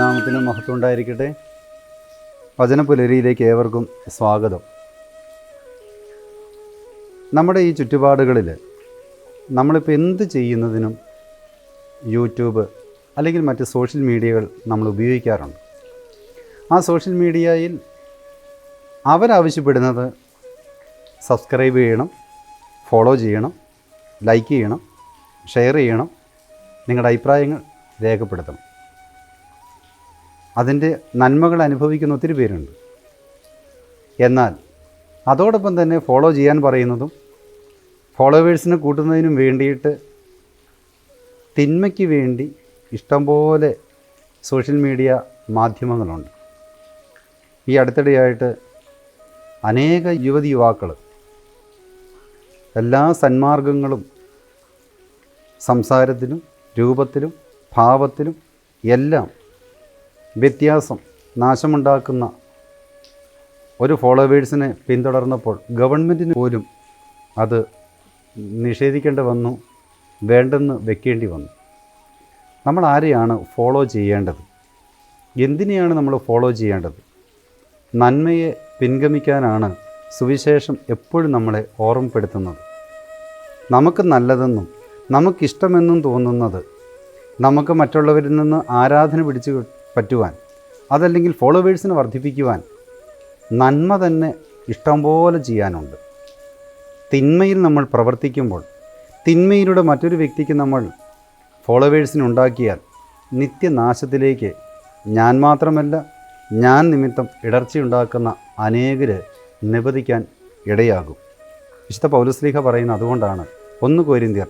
ദൈവനാമത്തിന് മഹത്വം ഉണ്ടായിരിക്കട്ടെ. വചനപുലരിയിലേക്ക് ഏവർക്കും സ്വാഗതം. നമ്മുടെ ഈ ചുറ്റുപാടുകളിൽ നമ്മളിപ്പോൾ എന്ത് ചെയ്യുന്നതിനും യൂട്യൂബ് അല്ലെങ്കിൽ മറ്റ് സോഷ്യൽ മീഡിയകൾ നമ്മൾ ഉപയോഗിക്കാറുണ്ട്. ആ സോഷ്യൽ മീഡിയയിൽ അവരാവശ്യപ്പെടുന്നത് സബ്സ്ക്രൈബ് ചെയ്യണം ഫോളോ ചെയ്യണം ലൈക്ക് ചെയ്യണം ഷെയർ ചെയ്യണം നിങ്ങളുടെ അഭിപ്രായങ്ങൾ രേഖപ്പെടുത്തണം. അതിന്റെ നന്മകൾ അനുഭവിക്കുന്ന ഒത്തിരി പേരുണ്ട്. എന്നാൽ അതോടൊപ്പം തന്നെ ഫോളോ ചെയ്യാൻ പറയുന്നതും ഫോളോവേഴ്സിനെ കൂട്ടുന്നതിനും വേണ്ടിയിട്ട് തിന്മയ്ക്ക് വേണ്ടി ഇഷ്ടംപോലെ സോഷ്യൽ മീഡിയ മാധ്യമങ്ങളുണ്ട്. ഈ അടുത്തിടെയായിട്ട് അനേക യുവതി യുവാക്കൾ എല്ലാ സന്മാർഗങ്ങളും സംസാരത്തിലും രൂപത്തിലും ഭാവത്തിലും എല്ലാം വ്യത്യാസം നാശമുണ്ടാക്കുന്ന ഒരു ഫോളോവേഴ്സിനെ പിന്തുടർന്നപ്പോൾ ഗവൺമെന്റിന് പോലും അത് നിഷേധിക്കേണ്ടി വന്നു വേണ്ടെന്ന് വെക്കേണ്ടി വന്നു. നമ്മൾ ആരെയാണ് ഫോളോ ചെയ്യേണ്ടത്? എന്തിനെയാണ് നമ്മൾ ഫോളോ ചെയ്യേണ്ടത്? നന്മയെ പിൻഗമിക്കാനാണ് സുവിശേഷം എപ്പോഴും നമ്മളെ ഓർമ്മപ്പെടുത്തുന്നത്. നമുക്ക് നല്ലതെന്നും നമുക്കിഷ്ടമെന്നും തോന്നുന്നത് നമുക്ക് മറ്റുള്ളവരിൽ നിന്ന് ആരാധന പിടിച്ചു പറ്റുവാൻ അതല്ലെങ്കിൽ ഫോളോവേഴ്സിനെ വർദ്ധിപ്പിക്കുവാൻ നന്മ തന്നെ ഇഷ്ടംപോലെ ചെയ്യാനുണ്ട്. തിന്മയിൽ നമ്മൾ പ്രവർത്തിക്കുമ്പോൾ തിന്മയിലൂടെ മറ്റൊരു വ്യക്തിക്ക് നമ്മൾ ഫോളോവേഴ്സിനുണ്ടാക്കിയാൽ നിത്യനാശത്തിലേക്ക് ഞാൻ മാത്രമല്ല ഞാൻ നിമിത്തം ഇടർച്ചയുണ്ടാക്കുന്ന അനേകര് നിപതിക്കാൻ ഇടയാകും. വിശുദ്ധ പൗലസ്ലീഹ പറയുന്ന അതുകൊണ്ടാണ്. ഒന്ന് കോരിന്ത്യർ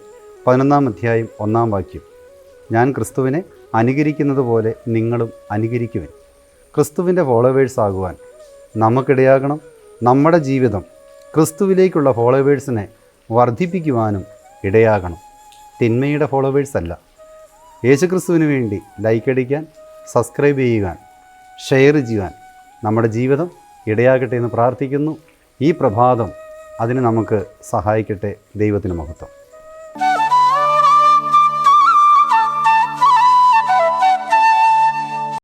പതിനൊന്നാം അധ്യായം ഒന്നാം വാക്യം. ഞാൻ ക്രിസ്തുവിനെ അനുകരിക്കുന്നത് പോലെ നിങ്ങളും അനുകരിക്കുവിൻ. ക്രിസ്തുവിന്റെ ഫോളോവേഴ്സ് ആകുവാൻ നമുക്കിടയാകണം. നമ്മുടെ ജീവിതം ക്രിസ്തുവിലേക്കുള്ള ഫോളോവേഴ്സിനെ വർദ്ധിപ്പിക്കുവാനും ഇടയാകണം. തിന്മയുടെ ഫോളോവേഴ്സ് അല്ല. യേശുക്രിസ്തുവിന് വേണ്ടി ലൈക്ക് അടിക്കാൻ സബ്സ്ക്രൈബ് ചെയ്യുവാൻ ഷെയർ ചെയ്യുവാൻ നമ്മുടെ ജീവിതം ഇടയാകട്ടെ എന്ന് പ്രാർത്ഥിക്കുന്നു. ഈ പ്രഭാതം അതിന് നമുക്ക് സഹായിക്കട്ടെ ദൈവത്തിന് മഹത്വം.